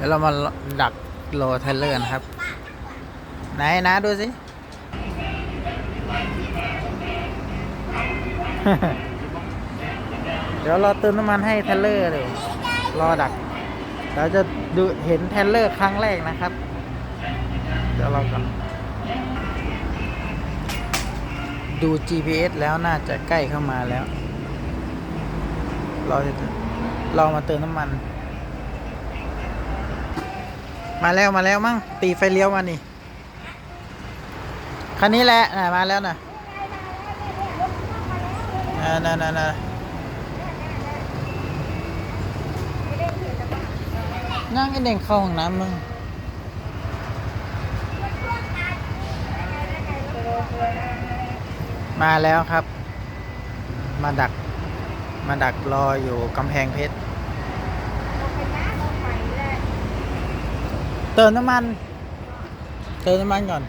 แล้วเรามาดักรอเทเลอร์นะครับ ไหนนะดูสิเดี๋ยวเราเติมน้ำมันให้เทเลอร์เลย รอดัก เราจะดูเห็นเทเลอร์ครั้งแรกนะครับ เดี๋ยวเราก่อนดู GPS แล้วน่าจะใกล้เข้ามาแล้ว เราจะเรามาเติมน้ำมัน มาแล้วมาแล้วมั้งตีไฟเลี้ยวมานี่คันนี้แหละนะมาแล้วนะน่ะน่ะน่ะน่ะนั่งไอเด่งเข้าห้องน้ำมึงมาแล้วครับ มาดัก มาดักรออยู่กำแพงเพชร เติมน้ำมันเติมน้ำมันก่อน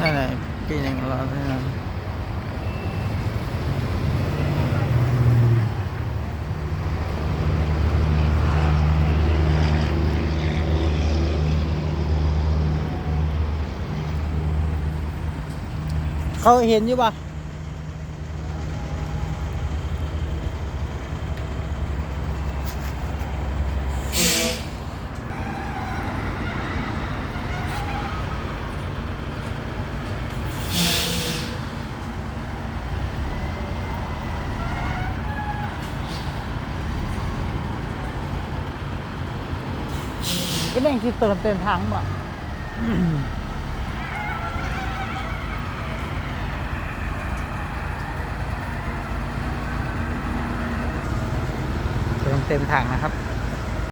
นั่นแหละปีหนึ่งรอเท่านั้นเขาเห็นอยู่ปะ cái này thì tờn tiền thắng mà Tờn tiền thắng นะครับ